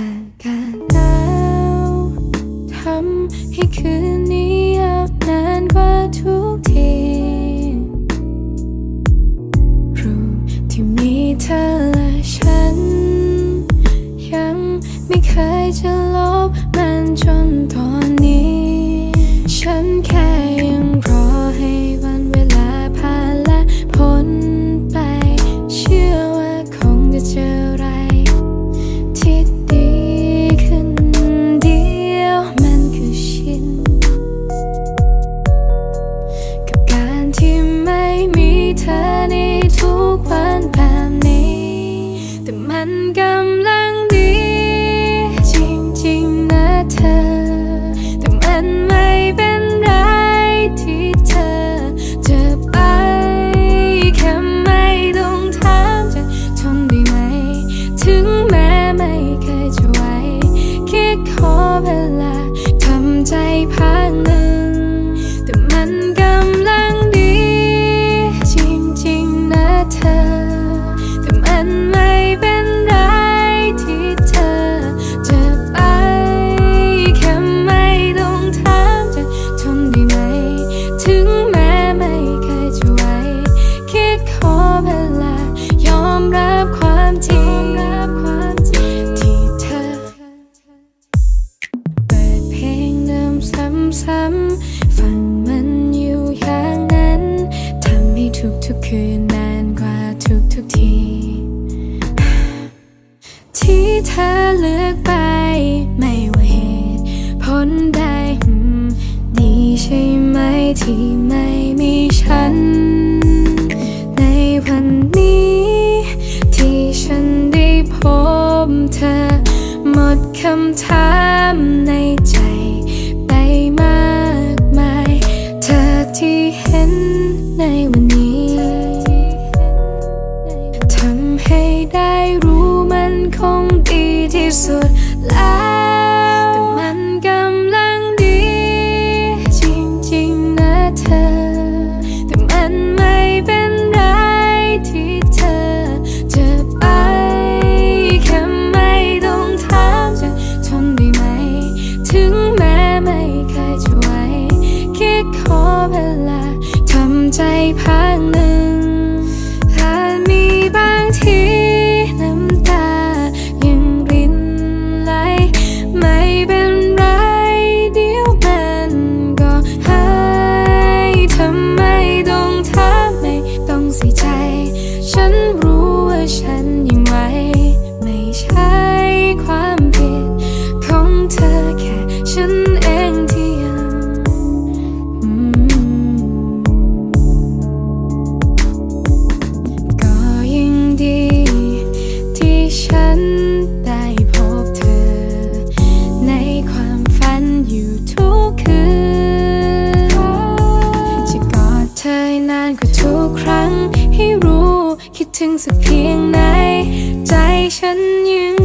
อากาศหนาวทำให้คืนนี้ยาวนานกว่าทุกทีรู้ที่มีเธอและฉัน ยังไม่เคยจะลบมันจนตอน ฉันกำลัง ซ้ำๆฟังมันอยู่อย่างนั้นทำให้ทุกทุกคืนนานกว่าทุกทุกที ที่เธอเลือกไป ไม่ว่าเหตุผลใดอืมดีใช่ไหมที่ไม่มีฉัน ในวันนี้ ที่ฉันได้พบเธอ หมดคำถามใน สุดแล้ว แต่มันกำลังดี จริงๆนะเธอ แต่มันไม่เป็นไรที่เธอจะไป แค่ไม่ต้องถามจะทนได้ไหม ถึงแม้ไม่เคยจะไหวแค่ขอเวลาทำใจพักหนึ่งักเพียงไหน ใจฉันยัง